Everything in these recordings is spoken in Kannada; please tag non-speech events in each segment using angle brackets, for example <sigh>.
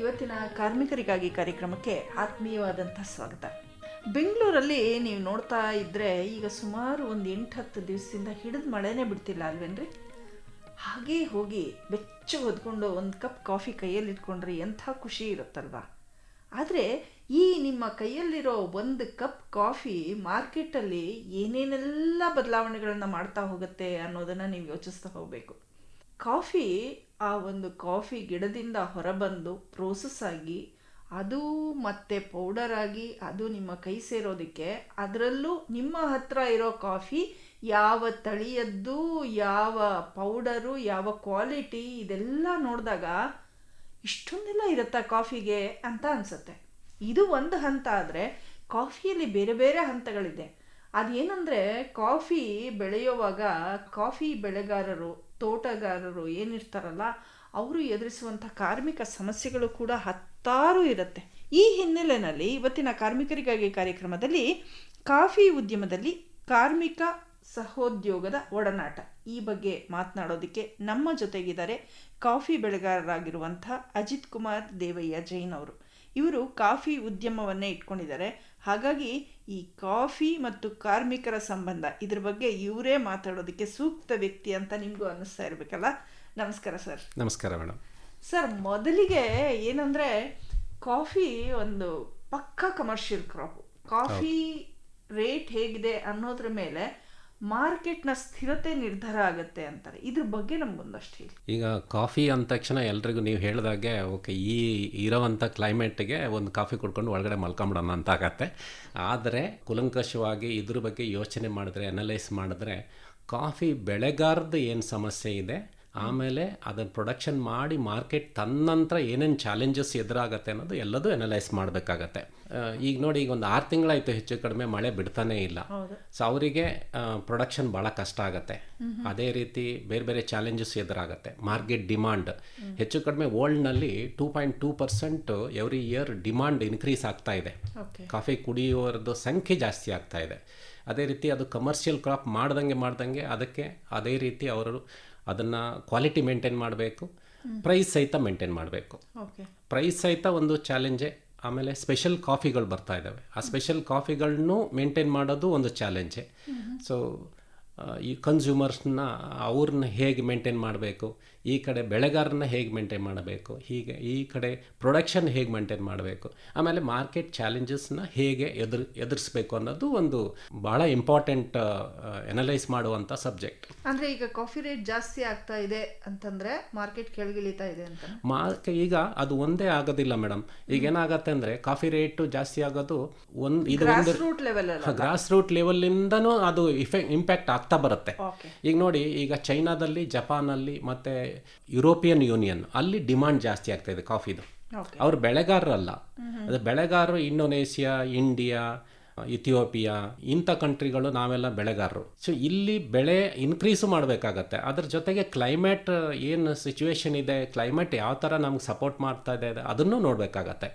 ಇವತ್ತಿನ ಕಾರ್ಮಿಕರಿಗಾಗಿ ಕಾರ್ಯಕ್ರಮಕ್ಕೆ ಆತ್ಮೀಯವಾದಂಥ ಸ್ವಾಗತ. ಬೆಂಗಳೂರಲ್ಲಿ ನೀವು ನೋಡ್ತಾ ಇದ್ದರೆ ಈಗ ಸುಮಾರು ಒಂದು ಎಂಟು ಹತ್ತು ದಿವಸದಿಂದ ಹಿಡಿದು ಮಳೆನೇ ಬಿಡ್ತಿಲ್ಲ ಅಲ್ವೇನ್ರಿ? ಹಾಗೇ ಹೋಗಿ ಬೆಚ್ಚ ಹೊದ್ಕೊಂಡು ಒಂದು ಕಪ್ ಕಾಫಿ ಕೈಯಲ್ಲಿ ಇಟ್ಕೊಂಡ್ರೆ ಎಂಥ ಖುಷಿ ಇರುತ್ತಲ್ವಾ? ಆದರೆ ಈ ನಿಮ್ಮ ಕೈಯಲ್ಲಿರೋ ಒಂದು ಕಪ್ ಕಾಫಿ ಮಾರ್ಕೆಟಲ್ಲಿ ಏನೇನೆಲ್ಲ ಬದಲಾವಣೆಗಳನ್ನು ಮಾಡ್ತಾ ಹೋಗುತ್ತೆ ಅನ್ನೋದನ್ನು ನೀವು ಯೋಚಿಸ್ತಾ ಹೋಗಬೇಕು. ಕಾಫಿ, ಆ ಒಂದು ಕಾಫಿ ಗಿಡದಿಂದ ಹೊರಬಂದು ಪ್ರೋಸೆಸ್ ಆಗಿ ಅದು ಮತ್ತೆ ಪೌಡರ್ ಆಗಿ ಅದು ನಿಮ್ಮ ಕೈ ಸೇರೋದಕ್ಕೆ, ಅದರಲ್ಲೂ ನಿಮ್ಮ ಹತ್ರ ಇರೋ ಕಾಫಿ ಯಾವ ತಳಿಯದ್ದು, ಯಾವ ಪೌಡರು ಯಾವ ಕ್ವಾಲಿಟಿ ಇದೆಲ್ಲ ನೋಡಿದಾಗ ಇಷ್ಟೊಂದೆಲ್ಲ ಇರುತ್ತಾ ಕಾಫಿಗೆ ಅಂತ ಅನಿಸುತ್ತೆ. ಇದು ಒಂದು ಹಂತ ಆದರೆ ಕಾಫಿಯಲ್ಲಿ ಬೇರೆ ಬೇರೆ ಹಂತಗಳಿದೆ. ಅದೇನೆಂದರೆ ಕಾಫಿ ಬೆಳೆಯುವಾಗ ಕಾಫಿ ಬೆಳೆಗಾರರು ತೋಟಗಾರರು ಏನಿರ್ತಾರಲ್ಲ, ಅವರು ಎದುರಿಸುವಂಥ ಕಾರ್ಮಿಕ ಸಮಸ್ಯೆಗಳು ಕೂಡ ಹತ್ತಾರು ಇರುತ್ತೆ. ಈ ಹಿನ್ನೆಲೆಯಲ್ಲಿ ಇವತ್ತಿನ ಕಾರ್ಮಿಕರಿಗಾಗಿ ಕಾರ್ಯಕ್ರಮದಲ್ಲಿ ಕಾಫಿ ಉದ್ಯಮದಲ್ಲಿ ಕಾರ್ಮಿಕ ಸಹೋದ್ಯೋಗದ ಒಡನಾಟ. ಈ ಬಗ್ಗೆ ಮಾತನಾಡೋದಕ್ಕೆ ನಮ್ಮ ಜೊತೆಗಿದ್ದಾರೆ ಕಾಫಿ ಬೆಳೆಗಾರರಾಗಿರುವಂಥ ಅಜಿತ್ ಕುಮಾರ್ ದೇವಯ್ಯ ಜೈನ್ ಅವರು. ಇವರು ಕಾಫಿ ಉದ್ಯಮವನ್ನೇ ಇಟ್ಕೊಂಡಿದ್ದಾರೆ. ಹಾಗಾಗಿ ಈ ಕಾಫಿ ಮತ್ತು ಕಾರ್ಮಿಕರ ಸಂಬಂಧ ಇದ್ರ ಬಗ್ಗೆ ಇವರೇ ಮಾತಾಡೋದಕ್ಕೆ ಸೂಕ್ತ ವ್ಯಕ್ತಿ ಅಂತ ನಿಮಗೂ ಅನ್ನಿಸ್ತಾ ಇರಬೇಕಲ್ಲ? ನಮಸ್ಕಾರ ಸರ್. ನಮಸ್ಕಾರ ಮೇಡಮ್. ಸರ್ ಮೊದಲಿಗೆ ಏನಂದರೆ ಕಾಫಿ ಒಂದು ಪಕ್ಕಾ ಕಮರ್ಷಿಯಲ್ ಕ್ರಾಪ್ ಕಾಫಿ ರೇಟ್ ಹೇಗಿದೆ ಅನ್ನೋದ್ರ ಮೇಲೆ ಮಾರ್ಕೆಟ್ನ ಸ್ಥಿರತೆ ನಿರ್ಧಾರ ಆಗುತ್ತೆ ಅಂತಾರೆ. ಇದ್ರ ಬಗ್ಗೆ ನಮ್ಗೊಂದಷ್ಟು ಹೇಳಿ. ಈಗ ಕಾಫಿ ಅಂದ ತಕ್ಷಣ ಎಲ್ರಿಗೂ ನೀವು ಹೇಳಿದಾಗೆ, ಓಕೆ, ಈ ಇರೋವಂಥ ಕ್ಲೈಮೇಟ್ಗೆ ಒಂದು ಕಾಫಿ ಕುಡ್ಕೊಂಡು ಒಳಗಡೆ ಮಲ್ಕೊಂಬಿಡೋಣ ಅಂತ ಆಗತ್ತೆ. ಆದರೆ ಕುಲಂಕಷವಾಗಿ ಇದ್ರ ಬಗ್ಗೆ ಯೋಚನೆ ಮಾಡಿದ್ರೆ, ಅನಲೈಸ್ ಮಾಡಿದ್ರೆ, ಕಾಫಿ ಬೆಳೆಗಾರದ ಏನು ಸಮಸ್ಯೆ ಇದೆ? ಆಮೇಲೆ ಅದನ್ನು ಪ್ರೊಡಕ್ಷನ್ ಮಾಡಿ ಮಾರ್ಕೆಟ್ ತನ್ನಂತರ ಏನೇನು ಚಾಲೆಂಜಸ್ ಎದುರಾಗತ್ತೆ ಅನ್ನೋದು ಎಲ್ಲದೂ ಅನಲೈಸ್ ಮಾಡಬೇಕಾಗತ್ತೆ. ಈಗ ನೋಡಿ ಈಗ ಒಂದು ಆರು ತಿಂಗಳಾಯಿತು ಹೆಚ್ಚು ಕಡಿಮೆ ಮಳೆ ಬಿಡ್ತಾನೇ ಇಲ್ಲ. ಸೊ ಅವರಿಗೆ ಪ್ರೊಡಕ್ಷನ್ ಭಾಳ ಕಷ್ಟ ಆಗುತ್ತೆ. ಅದೇ ರೀತಿ ಬೇರೆ ಬೇರೆ ಚಾಲೆಂಜಸ್ ಎದುರಾಗತ್ತೆ. ಮಾರ್ಕೆಟ್ ಡಿಮಾಂಡ್ ಹೆಚ್ಚು ಕಡಿಮೆ ವರ್ಲ್ಡ್ನಲ್ಲಿ two point two percent every year demand increase ಆಗ್ತಾ ಇದೆ. ಕಾಫಿ ಕುಡಿಯೋರದ್ದು ಸಂಖ್ಯೆ ಜಾಸ್ತಿ ಆಗ್ತಾ ಇದೆ. ಅದೇ ರೀತಿ ಅದು ಕಮರ್ಷಿಯಲ್ ಕ್ರಾಪ್ ಮಾಡ್ದಂಗೆ ಮಾಡ್ದಂಗೆ ಅದಕ್ಕೆ ಅದೇ ರೀತಿ ಅವರು ಅದನ್ನು ಕ್ವಾಲಿಟಿ ಮೇಂಟೈನ್ ಮಾಡಬೇಕು. ಪ್ರೈಸ್ ಸಹಿತ ಮೇಂಟೈನ್ ಮಾಡಬೇಕು. ಪ್ರೈಸ್ ಸಹಿತ ಒಂದು ಚಾಲೆಂಜೇ ಆಮೇಲೆ ಸ್ಪೆಷಲ್ ಕಾಫಿಗಳು ಬರ್ತಾ ಇದ್ದಾವೆ ಆ ಸ್ಪೆಷಲ್ ಕಾಫಿಗಳನ್ನು ಮೇಂಟೈನ್ ಮಾಡೋದು ಒಂದು ಚಾಲೆಂಜೇ ಸೊ ಈ ಕನ್ಸ್ಯೂಮರ್ಸ್ನ ಅವ್ರನ್ನ ಹೇಗೆ ಮೇಂಟೈನ್ ಮಾಡಬೇಕು? ಈ ಕಡೆ ಬೆಳೆಗಾರನ್ನ ಹೇಗೆ ಮೇಂಟೈನ್ ಮಾಡಬೇಕು? ಹೀಗೆ ಈ ಕಡೆ ಪ್ರೊಡಕ್ಷನ್ ಹೇಗೆ ಮೇಂಟೈನ್ ಮಾಡಬೇಕು? ಆಮೇಲೆ ಮಾರ್ಕೆಟ್ ಚಾಲೆಂಜಸ್ನ ಹೇಗೆ ಎದುರು ಎದುರಿಸ್ಬೇಕು ಅನ್ನೋದು ಒಂದು ಭಾಳ ಇಂಪಾರ್ಟೆಂಟ್ ಎನಲೈಸ್ ಮಾಡುವಂಥ ಸಬ್ಜೆಕ್ಟ್ ಅಂದ್ರೆ ಈಗ ಕಾಫಿ ರೇಟ್ ಜಾಸ್ತಿ ಆಗ್ತಾ ಇದೆ ಅಂತಂದ್ರೆ ಮಾರ್ಕೆಟ್ ಕೆಳಗಿಳಿತಾ ಇದೆ ಅಂತ? ಮಾರ್ಕ್ ಈಗ ಅದು ಒಂದೇ ಆಗೋದಿಲ್ಲ ಮೇಡಮ್ ಈಗ ಏನಾಗತ್ತೆ ಅಂದರೆ ಕಾಫಿ ರೇಟು ಜಾಸ್ತಿ ಆಗೋದು ಒಂದು ಇದು ಒಂದು ರೂಟ್ ಲೆವೆಲ್ ಗ್ರಾಸ್ ರೂಟ್ ಲೆವೆಲಿಂದನೂ ಅದು ಇಫೆಕ್ಟ್ ಇಂಪ್ಯಾಕ್ಟ್ ಆಗ್ತಾ ಬರುತ್ತೆ. ಈಗ ನೋಡಿ ಈಗ ಚೈನಾದಲ್ಲಿ ಜಪಾನಲ್ಲಿ ಮತ್ತು ಯುರೋಪಿಯನ್ ಯೂನಿಯನ್ ಅಲ್ಲಿ ಡಿಮಾಂಡ್ ಜಾಸ್ತಿ ಆಗ್ತಾ ಇದೆ ಕಾಫಿದು. ಅವರು ಬೆಳೆಗಾರರಲ್ಲ. ಅದು ಬೆಳೆಗಾರರು ಇಂಡೋನೇಷಿಯಾ ಇಂಡಿಯಾ ಇಥಿಯೋಪಿಯಾ ಇಂಥ ಕಂಟ್ರಿಗಳು ನಾವೆಲ್ಲ ಬೆಳೆಗಾರರು. ಸೊ ಇಲ್ಲಿ ಬೆಳೆ ಇನ್ಕ್ರೀಸು ಮಾಡಬೇಕಾಗತ್ತೆ. ಅದ್ರ ಜೊತೆಗೆ ಕ್ಲೈಮೇಟ್ ಏನು ಸಿಚುವೇಶನ್ ಇದೆ ಕ್ಲೈಮೇಟ್ ಯಾವ ಥರ ನಮ್ಗೆ ಸಪೋರ್ಟ್ ಮಾಡ್ತಾ ಇದೆ ಅದನ್ನು ನೋಡಬೇಕಾಗತ್ತೆ.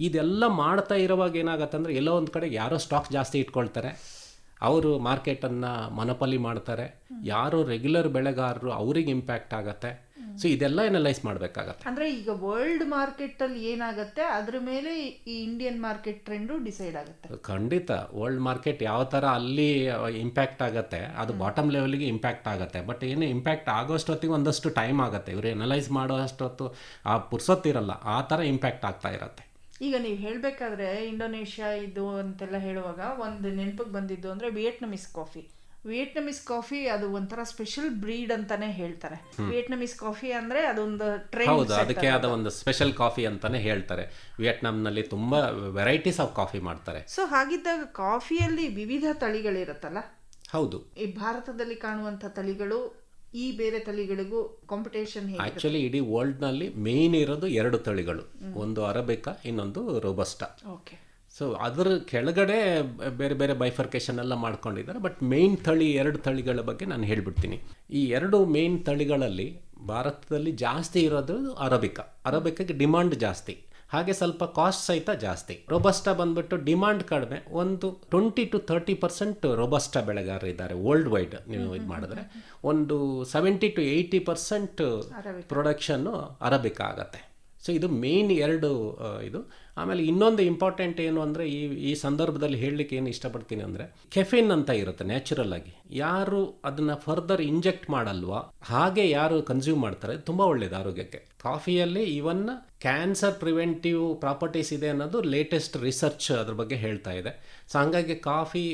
ಇದೆಲ್ಲ ಮಾಡ್ತಾ ಇರುವಾಗ ಏನಾಗತ್ತೆ ಅಂದರೆ ಎಲ್ಲೋ ಒಂದು ಕಡೆ ಯಾರೋ ಸ್ಟಾಕ್ ಜಾಸ್ತಿ ಇಟ್ಕೊಳ್ತಾರೆ. ಅವರು ಮಾರ್ಕೆಟನ್ನು ಮನಪಲಿ ಮಾಡ್ತಾರೆ. ಯಾರು ರೆಗ್ಯುಲರ್ ಬೆಳೆಗಾರರು ಅವ್ರಿಗೆ ಇಂಪ್ಯಾಕ್ಟ್ ಆಗುತ್ತೆ. ಸೊ ಇದೆಲ್ಲ ಎನಲೈಸ್ ಮಾಡಬೇಕಾಗತ್ತೆ. ಅಂದರೆ ಈಗ ವರ್ಲ್ಡ್ ಮಾರ್ಕೆಟಲ್ಲಿ ಏನಾಗುತ್ತೆ? ಅದ್ರ ಮೇಲೆ ಈ ಇಂಡಿಯನ್ ಮಾರ್ಕೆಟ್ ಟ್ರೆಂಡು ಡಿಸೈಡ್ ಆಗುತ್ತೆ. ಖಂಡಿತ. ವರ್ಲ್ಡ್ ಮಾರ್ಕೆಟ್ ಯಾವ ಥರ ಅಲ್ಲಿ ಇಂಪ್ಯಾಕ್ಟ್ ಆಗುತ್ತೆ ಅದು ಬಾಟಮ್ ಲೆವೆಲ್ಗೆ ಇಂಪ್ಯಾಕ್ಟ್ ಆಗುತ್ತೆ. ಬಟ್ ಏನು ಇಂಪ್ಯಾಕ್ಟ್ ಆಗೋಷ್ಟೊತ್ತಿಗೆ ಒಂದಷ್ಟು ಟೈಮ್ ಆಗುತ್ತೆ. ಇವರು ಎನಲೈಸ್ ಮಾಡೋ ಅಷ್ಟೊತ್ತು ಆ ಪುರ್ಸೊತ್ತಿರಲ್ಲ ಆ ಥರ ಇಂಪ್ಯಾಕ್ಟ್ ಆಗ್ತಾ ಇರುತ್ತೆ. ಈಗ ನೀವು ಹೇಳಬೇಕಾದ್ರೆ ಇಂಡೋನೇಷ್ಯಾ ಇದು ಅಂತೆಲ್ಲ ಹೇಳುವಾಗ ಒಂದು ನೆನಪಿಗೆ ಬಂದಿದ್ದು ಅಂದರೆ ವಿಯೆಟ್ನಮಿಸ್ ಕಾಫಿ. ವಿಯೆಟ್ನಮೀಸ್ ಕಾಫಿ ಅದು ಒಂಥರ ಸ್ಪೆಷಲ್ ಬ್ರೀಡ್ ಅಂತಾನೆ ಹೇಳ್ತಾರೆ. ವಿಯೆಟ್ನಮಿಸ್ ಕಾಫಿ ಅಂದ್ರೆ ಅದೊಂದು ಟ್ರೈನ್ ಹೌದು ಅದಕ್ಕೆ ಆದ ಒಂದು ಸ್ಪೆಷಲ್ ಕಾಫಿ ಅಂತಾನೆ ಹೇಳ್ತಾರೆ. ವಿಯೆಟ್ನಾಂನಲ್ಲಿ ತುಂಬ ವೆರೈಟೀಸ್ ಆಫ್ ಕಾಫಿ ಮಾಡ್ತಾರೆ. ಸೊ ಹಾಗಿದ್ದಾಗ ಕಾಫಿಯಲ್ಲಿ ವಿವಿಧ ತಳಿಗಳಿರುತ್ತಲ್ಲ? ಹೌದು. ಈ ಭಾರತದಲ್ಲಿ ಕಾಣುವಂತ ತಳಿಗಳು ಈ ಬೇರೆ ತಳಿಗಳಿಗೂ ಕಾಂಪಿಟೇಷನ್ ಆಕ್ಚುಲಿ ಇಡೀ ವರ್ಲ್ಡ್ನಲ್ಲಿ ಮೇನ್ ಇರೋದು ಎರಡು ತಳಿಗಳು. ಒಂದು ಅರಬಿಕಾ ಇನ್ನೊಂದು ರೋಬಸ್ಟಾ ಓಕೆ ಸೊ ಅದರ ಕೆಳಗಡೆ ಬೇರೆ ಬೇರೆ ಬೈಫರ್ಕೇಶನ್ ಎಲ್ಲ ಮಾಡ್ಕೊಂಡಿದ್ದಾರೆ. ಬಟ್ ಮೇನ್ ತಳಿ ಎರಡು ತಳಿಗಳ ಬಗ್ಗೆ ನಾನು ಹೇಳ್ಬಿಡ್ತೀನಿ. ಈ ಎರಡು ಮೇನ್ ತಳಿಗಳಲ್ಲಿ ಭಾರತದಲ್ಲಿ ಜಾಸ್ತಿ ಇರೋದು ಅರಬಿಕಾ. ಅರಬಿಕಗೆ ಡಿಮಾಂಡ್ ಜಾಸ್ತಿ. ಹಾಗೆ ಸ್ವಲ್ಪ ಕಾಸ್ಟ್ ಸಹಿತ ಜಾಸ್ತಿ. ರೋಬಸ್ಟಾ ಬಂದ್ಬಿಟ್ಟು ಡಿಮಾಂಡ್ ಕಡಿಮೆ. ಒಂದು twenty to thirty percent robusta ಬೆಳೆಗಾರರಿದ್ದಾರೆ world wide ನೀವು ಇದು ಮಾಡಿದ್ರೆ. ಒಂದು seventy to eighty percent production arabic ಆಗತ್ತೆ. ಸೊ ಇದು ಮೇಯ್ನ್ ಎರಡು ಇದು. ಆಮೇಲೆ ಇನ್ನೊಂದು ಇಂಪಾರ್ಟೆಂಟ್ ಏನು ಅಂದರೆ ಈ ಈ ಸಂದರ್ಭದಲ್ಲಿ ಹೇಳಲಿಕ್ಕೆ ಏನು ಇಷ್ಟಪಡ್ತೀನಿ ಅಂದರೆ ಕೆಫೆನ್ ಅಂತ ಇರುತ್ತೆ ನ್ಯಾಚುರಲ್ ಆಗಿ. ಯಾರು ಅದನ್ನು ಫರ್ದರ್ ಇಂಜೆಕ್ಟ್ ಮಾಡಲ್ವಾ, ಹಾಗೆ ಯಾರು ಕನ್ಸ್ಯೂಮ್ ಮಾಡ್ತಾರೆ, ತುಂಬ ಒಳ್ಳೇದು ಆರೋಗ್ಯಕ್ಕೆ. ಕಾಫಿಯಲ್ಲಿ ಇವನ್ ಕ್ಯಾನ್ಸರ್ ಪ್ರಿವೆಂಟಿವ್ ಪ್ರಾಪರ್ಟೀಸ್ ಇದೆ ಅನ್ನೋದು ಲೇಟೆಸ್ಟ್ ರಿಸರ್ಚ್ ಅದ್ರ ಬಗ್ಗೆ ಹೇಳ್ತಾ ಇದೆ. ಸೊ ಹಂಗಾಗಿ ಕಾಫಿ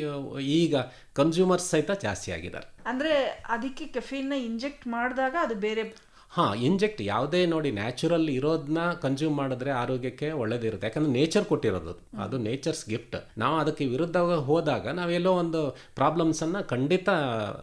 ಈಗ ಕನ್ಸ್ಯೂಮರ್ಸ್ ಸಹಿತ ಜಾಸ್ತಿ ಆಗಿದ್ದಾರೆ. ಅಂದರೆ ಅದಕ್ಕೆ ಕೆಫೀನ್ನ ಇಂಜೆಕ್ಟ್ ಮಾಡಿದಾಗ ಅದು ಬೇರೆ ಹಾಂ ಇಂಜೆಕ್ಟ್ ಯಾವುದೇ ನೋಡಿ ನ್ಯಾಚುರಲ್ ಇರೋದನ್ನ ಕನ್ಸ್ಯೂಮ್ ಮಾಡಿದ್ರೆ ಆರೋಗ್ಯಕ್ಕೆ ಒಳ್ಳೇದಿರುತ್ತೆ. ಯಾಕಂದ್ರೆ ನೇಚರ್ ಕೊಟ್ಟಿರೋದು ಅದು. ನೇಚರ್ಸ್ ಗಿಫ್ಟ್ ನಾವು ಅದಕ್ಕೆ ವಿರುದ್ಧ ಹೋದಾಗ ನಾವೆಲ್ಲೋ ಒಂದು ಪ್ರಾಬ್ಲಮ್ಸನ್ನು ಖಂಡಿತ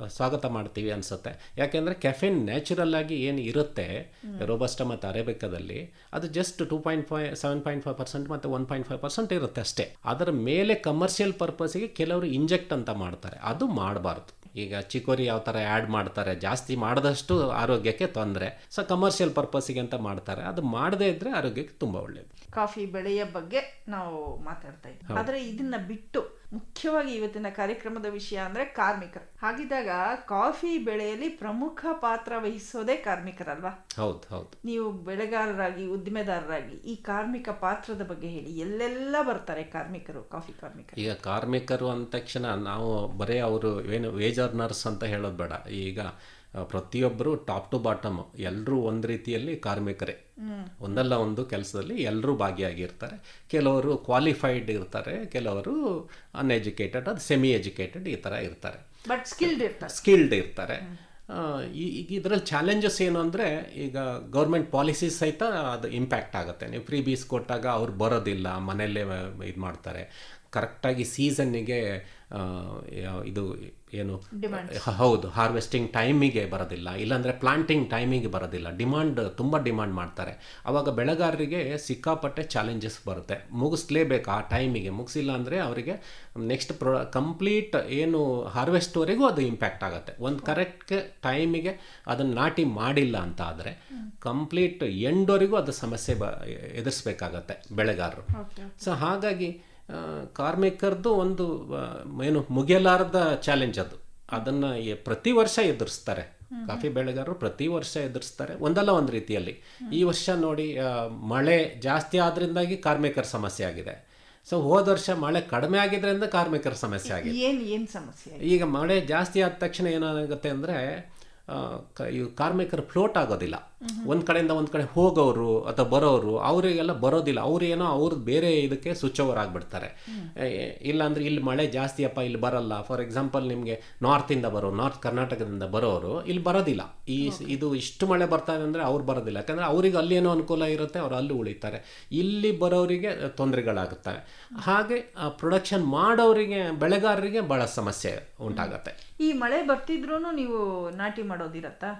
ಸ್ವಾಗತ ಮಾಡ್ತೀವಿ ಅನಿಸುತ್ತೆ. ಯಾಕೆಂದರೆ ಕೆಫಿನ್ ನ್ಯಾಚುರಲ್ ಆಗಿ ಏನು ಇರುತ್ತೆ ರೋಬಸ್ಟ ಮತ್ತು ಅರೇಬಿಕದಲ್ಲಿ ಅದು just two point five seven point five percent ಮತ್ತು ಒನ್ ಪಾಯಿಂಟ್ ಫೈವ್ ಪರ್ಸೆಂಟ್ ಇರುತ್ತೆ ಅಷ್ಟೇ. ಅದರ ಮೇಲೆ ಕಮರ್ಷಿಯಲ್ ಪರ್ಪಸ್ಗೆ ಕೆಲವರು ಇಂಜೆಕ್ಟ್ ಅಂತ ಮಾಡ್ತಾರೆ. ಅದು ಮಾಡಬಾರ್ದು. ಈಗ ಚಿಕೋರಿ ಯಾವ ಥರ ಆ್ಯಡ್ ಮಾಡ್ತಾರೆ ಜಾಸ್ತಿ ಮಾಡಿದಷ್ಟು ಆರೋಗ್ಯಕ್ಕೆ ತೊಂದರೆ. ಸೊ ಕಮರ್ಷಿಯಲ್ ಪರ್ಪಸ್ಗೆ ಅಂತ ಮಾಡ್ತಾರೆ. ಅದು ಮಾಡದೇ ಇದ್ದರೆ ಆರೋಗ್ಯಕ್ಕೆ ತುಂಬ ಒಳ್ಳೆಯದು ಕಾಫಿ ಬೆಳೆಯ ಬಗ್ಗೆ ನಾವು ಮಾತಾಡ್ತಾ ಇದ್ದೀವಿ ಆದ್ರೆ ಇದನ್ನ ಬಿಟ್ಟು ಮುಖ್ಯವಾಗಿ ಇವತ್ತಿನ ಕಾರ್ಯಕ್ರಮದ ವಿಷಯ ಅಂದ್ರೆ ಕಾರ್ಮಿಕರು. ಹಾಗಿದ್ದಾಗ ಕಾಫಿ ಬೆಳೆಯಲ್ಲಿ ಪ್ರಮುಖ ಪಾತ್ರ ವಹಿಸೋದೇ ಕಾರ್ಮಿಕರಲ್ವಾ? ಹೌದು ಹೌದು. ನೀವು ಬೆಳೆಗಾರರಾಗಿ ಉದ್ದಿಮೆದಾರರಾಗಿ ಈ ಕಾರ್ಮಿಕ ಪಾತ್ರದ ಬಗ್ಗೆ ಹೇಳಿ. ಎಲ್ಲೆಲ್ಲ ಬರ್ತಾರೆ ಕಾರ್ಮಿಕರು ಕಾಫಿ ಕಾರ್ಮಿಕರು? ಈಗ ಕಾರ್ಮಿಕರು ಅಂದ ತಕ್ಷಣ ನಾವು ಬರೀ ಅವರು ಏನು ವೇಜ್ ಅರ್ನರ್ಸ್ ಅಂತ ಹೇಳೋದು ಬೇಡ. ಈಗ ಪ್ರತಿಯೊಬ್ಬರು ಟಾಪ್ ಟು ಬಾಟಮ್ ಎಲ್ಲರೂ ಒಂದು ರೀತಿಯಲ್ಲಿ ಕಾರ್ಮಿಕರೇ. ಒಂದಲ್ಲ ಒಂದು ಕೆಲಸದಲ್ಲಿ ಎಲ್ಲರೂ ಭಾಗಿಯಾಗಿರ್ತಾರೆ. ಕೆಲವರು ಕ್ವಾಲಿಫೈಡ್ ಇರ್ತಾರೆ ಕೆಲವರು ಅನ್ಎಜುಕೇಟೆಡ್ ಅದು ಸೆಮಿ ಎಜುಕೇಟೆಡ್ ಈ ಥರ ಇರ್ತಾರೆ. ಬಟ್ ಸ್ಕಿಲ್ಡ್ ಇರ್ತಾರೆ. ಸ್ಕಿಲ್ಡ್ ಇರ್ತಾರೆ. ಈಗ ಇದರಲ್ಲಿ ಚಾಲೆಂಜಸ್ ಏನು ಅಂದರೆ ಈಗ ಗೌರ್ಮೆಂಟ್ ಪಾಲಿಸೀಸ್ ಸಹಿತ ಅದು ಇಂಪ್ಯಾಕ್ಟ್ ಆಗುತ್ತೆ. ನೀವು ಫ್ರೀ ಬೀಸ್ ಕೊಟ್ಟಾಗ ಅವ್ರು ಬರೋದಿಲ್ಲ ಮನೆಯಲ್ಲೇ ಇದು ಮಾಡ್ತಾರೆ ಕರೆಕ್ಟಾಗಿ ಸೀಸನ್ನಿಗೆ ಇದು ಏನು? ಹೌದು ಹಾರ್ವೆಸ್ಟಿಂಗ್ ಟೈಮಿಗೆ ಬರೋದಿಲ್ಲ ಇಲ್ಲಾಂದರೆ ಪ್ಲಾಂಟಿಂಗ್ ಟೈಮಿಗೆ ಬರೋದಿಲ್ಲ. ಡಿಮಾಂಡ್ ತುಂಬ ಡಿಮಾಂಡ್ ಮಾಡ್ತಾರೆ. ಆವಾಗ ಬೆಳೆಗಾರರಿಗೆ ಸಿಕ್ಕಾಪಟ್ಟೆ ಚಾಲೆಂಜಸ್ ಬರುತ್ತೆ. ಮುಗಿಸ್ಲೇಬೇಕು ಆ ಟೈಮಿಗೆ ಮುಗಿಸಿಲ್ಲ ಅಂದರೆ ಅವರಿಗೆ ನೆಕ್ಸ್ಟ್ ಪ್ರೊ ಕಂಪ್ಲೀಟ್ ಏನು ಹಾರ್ವೆಸ್ಟ್ವರೆಗೂ ಅದು ಇಂಪ್ಯಾಕ್ಟ್ ಆಗುತ್ತೆ. ಒಂದು ಕರೆಕ್ಟ್ ಟೈಮಿಗೆ ಅದನ್ನು ನಾಟಿ ಮಾಡಿಲ್ಲ ಅಂತ ಆದರೆ ಕಂಪ್ಲೀಟ್ ಎಂಡ್ವರೆಗೂ ಅದು ಸಮಸ್ಯೆ ಬ ಎದುರಿಸ್ಬೇಕಾಗತ್ತೆ ಬೆಳೆಗಾರರು. ಸೊ ಹಾಗಾಗಿ ಕಾರ್ಮಿಕರದ್ದು ಒಂದು ಏನು ಮುಗಿಯಲಾರದ ಚಾಲೆಂಜ್ ಅದು. ಅದನ್ನು ಪ್ರತಿ ವರ್ಷ ಎದುರಿಸ್ತಾರೆ. ಕಾಫಿ ಬೆಳೆಗಾರರು ಪ್ರತಿ ವರ್ಷ ಎದುರಿಸ್ತಾರೆ. ಒಂದಲ್ಲ ಒಂದು ರೀತಿಯಲ್ಲಿ. ಈ ವರ್ಷ ನೋಡಿ ಮಳೆ ಜಾಸ್ತಿ ಆದ್ರಿಂದಾಗಿ ಕಾರ್ಮಿಕರ ಸಮಸ್ಯೆ ಆಗಿದೆ. ಸೊ ಹೋದ ವರ್ಷ ಮಳೆ ಕಡಿಮೆ ಆಗಿದ್ರಿಂದ ಕಾರ್ಮಿಕರ ಸಮಸ್ಯೆ ಆಗಿದೆ. ಏನು ಏನು ಸಮಸ್ಯೆ ಈಗ ಮಳೆ ಜಾಸ್ತಿ ಆದ ತಕ್ಷಣ ಏನಾಗುತ್ತೆ ಅಂದರೆ ಕಾರ್ಮಿಕರು ಫ್ಲೋಟ್ ಆಗೋದಿಲ್ಲ. ಒಂದು ಕಡೆಯಿಂದ ಒಂದು ಕಡೆ ಹೋಗೋರು ಅಥವಾ ಬರೋರು ಅವರಿಗೆಲ್ಲ ಬರೋದಿಲ್ಲ. ಅವ್ರು ಏನೋ ಅವ್ರದ್ದು ಬೇರೆ ಇದಕ್ಕೆ ಸ್ವಿಚ್ ಓವರ್ ಆಗಿಬಿಡ್ತಾರೆ ಇಲ್ಲಾಂದ್ರೆ ಇಲ್ಲಿ ಮಳೆ ಜಾಸ್ತಿ ಅಪ್ಪ ಇಲ್ಲಿ ಬರಲ್ಲ. ಫಾರ್ ಎಕ್ಸಾಂಪಲ್ ನಿಮಗೆ ನಾರ್ತಿಂದ ಬರೋ ನಾರ್ತ್ ಕರ್ನಾಟಕದಿಂದ ಬರೋರು ಇಲ್ಲಿ ಬರೋದಿಲ್ಲ. ಈ ಇದು ಇಷ್ಟು ಮಳೆ ಬರ್ತಾ ಇದೆ ಅಂದರೆ ಅವ್ರು ಬರೋದಿಲ್ಲ. ಯಾಕಂದರೆ ಅವ್ರಿಗೆ ಅಲ್ಲಿ ಏನೋ ಅನುಕೂಲ ಇರುತ್ತೆ ಅವ್ರು ಅಲ್ಲಿ ಉಳಿತಾರೆ. ಇಲ್ಲಿ ಬರೋರಿಗೆ ತೊಂದರೆಗಳಾಗುತ್ತವೆ ಹಾಗೆ ಪ್ರೊಡಕ್ಷನ್ ಮಾಡೋರಿಗೆ ಬೆಳೆಗಾರರಿಗೆ ಭಾಳ ಸಮಸ್ಯೆ ಉಂಟಾಗತ್ತೆ. ಈ ಮಳೆ ಬರ್ತಿದ್ರೂ ನೀವು ನಾಟಿ ಮಾಡೋದಿರತ್ತಾ?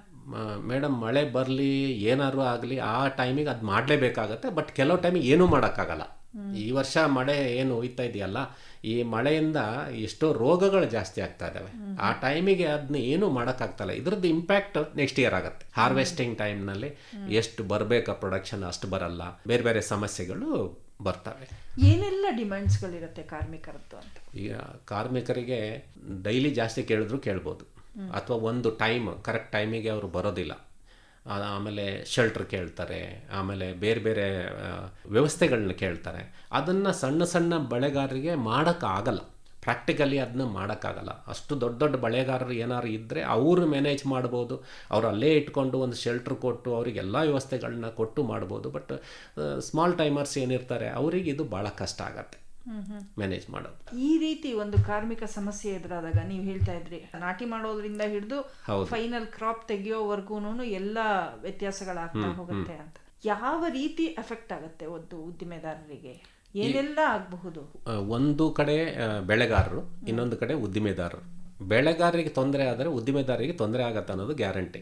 ಮೇಡಮ್ ಮಳೆ ಬರಲಿ ಏನಾದ್ರು ಆಗಲಿ ಆ ಟೈಮಿಗೆ ಅದು ಮಾಡಲೇಬೇಕಾಗತ್ತೆ ಬಟ್ ಕೆಲವು ಟೈಮಿಗೆ ಏನೂ ಮಾಡೋಕ್ಕಾಗಲ್ಲ. ಈ ವರ್ಷ ಮಳೆ ಏನು ಹೋಯ್ತಾ ಇದೆಯಲ್ಲ ಈ ಮಳೆಯಿಂದ ಎಷ್ಟೋ ರೋಗಗಳು ಜಾಸ್ತಿ ಆಗ್ತಾ ಇದ್ದಾವೆ ಆ ಟೈಮಿಗೆ ಅದನ್ನ ಏನೂ ಮಾಡೋಕ್ಕಾಗ್ತಲ್ಲ. ಇದ್ರದ್ದು ಇಂಪ್ಯಾಕ್ಟ್ ನೆಕ್ಸ್ಟ್ ಇಯರ್ ಆಗುತ್ತೆ. ಹಾರ್ವೆಸ್ಟಿಂಗ್ ಟೈಮ್ನಲ್ಲಿ ಎಷ್ಟು ಬರಬೇಕಾ ಪ್ರೊಡಕ್ಷನ್ ಅಷ್ಟು ಬರಲ್ಲ. ಬೇರೆ ಬೇರೆ ಸಮಸ್ಯೆಗಳು ಬರ್ತವೆ. ಏನೆಲ್ಲ ಡಿಮ್ಯಾಂಡ್ಸ್ಗಳಿರುತ್ತೆ ಕಾರ್ಮಿಕರದ್ದು ಅಂತ? ಈಗ ಕಾರ್ಮಿಕರಿಗೆ ಡೈಲಿ ಜಾಸ್ತಿ ಕೇಳಿದ್ರು ಕೇಳ್ಬೋದು. ಅಥವಾ ಒಂದು ಟೈಮ್ ಕರೆಕ್ಟ್ ಟೈಮಿಗೆ ಅವರು ಬರೋದಿಲ್ಲ. ಆಮೇಲೆ ಶೆಲ್ಟರ್ ಕೇಳ್ತಾರೆ, ಆಮೇಲೆ ಬೇರೆ ಬೇರೆ ವ್ಯವಸ್ಥೆಗಳನ್ನ ಕೇಳ್ತಾರೆ. ಅದನ್ನು ಸಣ್ಣ ಸಣ್ಣ ಬಳೆಗಾರರಿಗೆ ಮಾಡೋಕ್ಕಾಗಲ್ಲ. ಪ್ರಾಕ್ಟಿಕಲಿ ಅದನ್ನ ಮಾಡೋಕ್ಕಾಗಲ್ಲ. ಅಷ್ಟು ದೊಡ್ಡ ದೊಡ್ಡ ಬಳೆಗಾರರು ಏನಾದ್ರು ಇದ್ದರೆ ಅವರು ಮ್ಯಾನೇಜ್ ಮಾಡ್ಬೋದು. ಅವ್ರು ಅಲ್ಲೇ ಇಟ್ಕೊಂಡು ಒಂದು ಶೆಲ್ಟ್ರ್ ಕೊಟ್ಟು ಅವ್ರಿಗೆ ಎಲ್ಲ ವ್ಯವಸ್ಥೆಗಳನ್ನ ಕೊಟ್ಟು ಮಾಡ್ಬೋದು. ಬಟ್ ಸ್ಮಾಲ್ ಟೈಮರ್ಸ್ ಏನಿರ್ತಾರೆ, ಅವರಿಗೆ ಇದು ಭಾಳ ಕಷ್ಟ ಆಗತ್ತೆ. ಮ್ಯಾನೇಜ್ ಮಾಡೋದು. ಈ ರೀತಿ ಒಂದು ಕಾರ್ಮಿಕ ಸಮಸ್ಯೆ ಎದುರಾದಾಗ ನೀವು ಹೇಳ್ತಾ ಇದ್ರಿ ನಾಟಿ ಮಾಡೋದ್ರಿಂದ ಹಿಡಿದು ಫೈನಲ್ ಕ್ರಾಪ್ ತೆಗಿಯೋವರೆಗೂ ಎಲ್ಲ ವ್ಯತ್ಯಾಸಗಳಾಗ್ತಾ ಹೋಗುತ್ತೆ ಅಂತ. ಯಾವ ರೀತಿ ಎಫೆಕ್ಟ್ ಆಗುತ್ತೆ ಒಂದು ಉದ್ದಿಮೆದಾರರಿಗೆ? ಏನೆಲ್ಲ ಆಗಬಹುದು? ಒಂದು ಕಡೆ ಬೆಳೆಗಾರರು ಇನ್ನೊಂದು ಕಡೆ ಉದ್ದಿಮೆದಾರರು. ಬೆಳೆಗಾರರಿಗೆ ತೊಂದರೆ ಆದರೆ ಉದ್ದಿಮೆದಾರರಿಗೆ ತೊಂದರೆ ಆಗತ್ತೆ ಅನ್ನೋದು ಗ್ಯಾರಂಟಿ.